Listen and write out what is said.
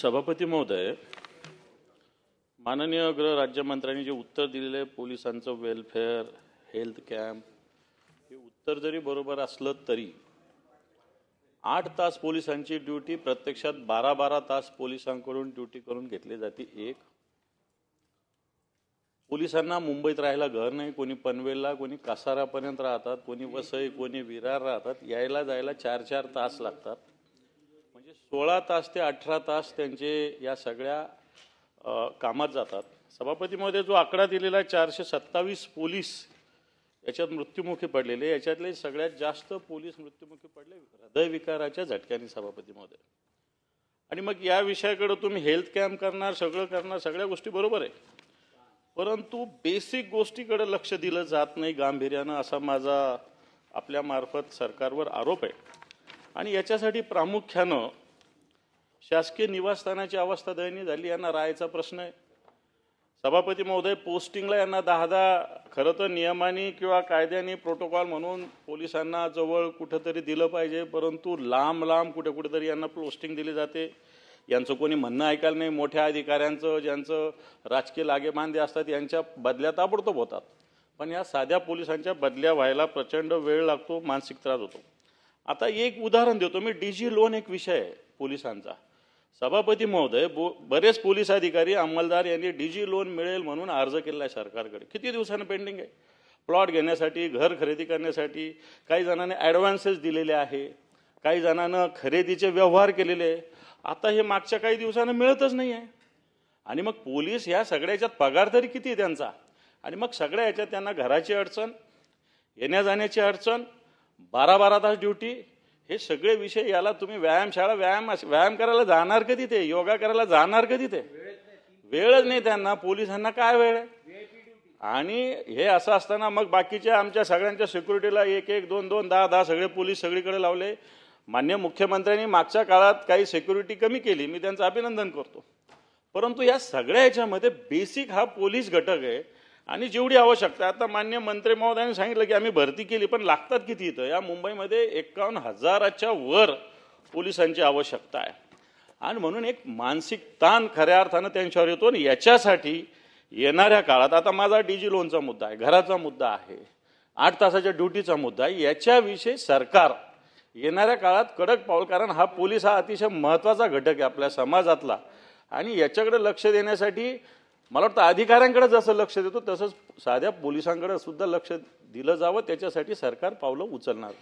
सभापती महोदय माननीय गृहराज्यमंत्र्यांनी जे उत्तर दिलेलं आहे पोलिसांचं वेलफेअर हेल्थ कॅम्प हे उत्तर जरी बरोबर असलं तरी आठ तास पोलिसांची ड्युटी प्रत्यक्षात बारा बारा तास पोलिसांकडून ड्युटी करून घेतली जाते. एक पोलिसांना मुंबईत राहायला घर नाही. कोणी पनवेलला कोणी कासारापर्यंत राहतात कोणी वसई कोणी विरार राहतात. यायला जायला चार चार तास लागतात. सोळा तास ते अठरा तास त्यांचे या सगळ्या कामात जातात. सभापतीमध्ये जो आकडा दिलेला आहे चारशे सत्तावीस पोलीस याच्यात मृत्युमुखी पडलेले. याच्यातले सगळ्यात जास्त पोलीस मृत्युमुखी पडले हृदयविकाराच्या झटक्याने सभापती महोदय आणि मग या विषयाकडे तुम्ही हेल्थ कॅम्प करणार सगळं करणार सगळ्या गोष्टी बरोबर आहे. परंतु बेसिक गोष्टीकडे लक्ष दिलं जात नाही गांभीर्यानं असा माझा आपल्यामार्फत सरकारवर आरोप आहे. आणि याच्यासाठी प्रामुख्यानं शासकीय निवासस्थानाची अवस्था दयनीय झाली यांना राहायचा प्रश्न आहे. सभापती महोदय पोस्टिंगला यांना दहा दहा खरं तर नियमाने किंवा कायद्याने प्रोटोकॉल म्हणून पोलिसांना जवळ कुठंतरी दिलं पाहिजे परंतु लांब लांब कुठे कुठेतरी यांना पोस्टिंग दिली जाते. यांचं कोणी म्हणणं ऐकायला नाही. मोठ्या अधिकाऱ्यांचं ज्यांचं राजकीय लागेबांधे असतात यांच्या बदल्या ताबडतोब होतात. पण या साध्या पोलिसांच्या बदल्या व्हायला प्रचंड वेळ लागतो मानसिक त्रास होतो. आता एक उदाहरण देतो. मी डीजी लोन एक विषय आहे पोलिसांचा. सभापती महोदय बो बरेच पोलीस अधिकारी अंमलदार यांनी डीजी लोन मिळेल म्हणून अर्ज केला आहे सरकारकडे. किती दिवसानं पेंडिंग आहे? प्लॉट घेण्यासाठी घर खरेदी करण्यासाठी काही जणांनी ॲडव्हान्सेस दिलेले आहे काही जणांना खरेदीचे व्यवहार केलेले आहे. आता हे मागच्या काही दिवसानं मिळतच नाही आहे. आणि मग पोलीस ह्या सगळ्याच्यात पगार तरी किती आहे त्यांचा? आणि मग सगळ्या याच्यात त्यांना घराची अडचण येण्या जाण्याची अडचण बारा बारा तास ड्युटी हे सगळे विषय याला तुम्ही व्यायामशाळा व्यायाम व्यायाम करायला जाणार कधी ते? योगा करायला जाणार कधी ते? वेळच नाही त्यांना. पोलिसांना काय वेळ आहे? आणि हे असं असताना मग बाकीच्या आमच्या सगळ्यांच्या सिक्युरिटीला एक एक दोन दोन दहा दहा सगळे पोलीस सगळीकडे लावले. मान्य मुख्यमंत्र्यांनी मागच्या काळात काही सिक्युरिटी कमी केली. मी त्यांचं अभिनंदन करतो. परंतु या सगळ्या ह्याच्यामध्ये बेसिक हा पोलीस घटक आहे. आणि जेवढी आवश्यकता आहे, आता मान्य मंत्री महोदयांनी सांगितलं की आम्ही भरती केली पण लागतात किती इथं? या मुंबईमध्ये एकावन्न हजाराच्या वर पोलिसांची आवश्यकता आहे. आणि म्हणून एक मानसिक ताण खऱ्या अर्थानं त्यांच्यावर येतो आणि याच्यासाठी येणाऱ्या काळात आता माझा डीजी लोनचा मुद्दा आहे घराचा मुद्दा आहे आठ तासाच्या ड्युटीचा मुद्दा आहे याच्याविषयी सरकार येणाऱ्या काळात कडक पाऊल कारण हा पोलीस हा अतिशय महत्त्वाचा घटक आहे आपल्या समाजातला. आणि याच्याकडे लक्ष देण्यासाठी मला वाटतं अधिकाऱ्यांकडे जसं लक्ष देतो तसंच साध्या पोलिसांकडे सुद्धा लक्ष दिलं जावं. त्याच्यासाठी सरकार पावलं उचलणार.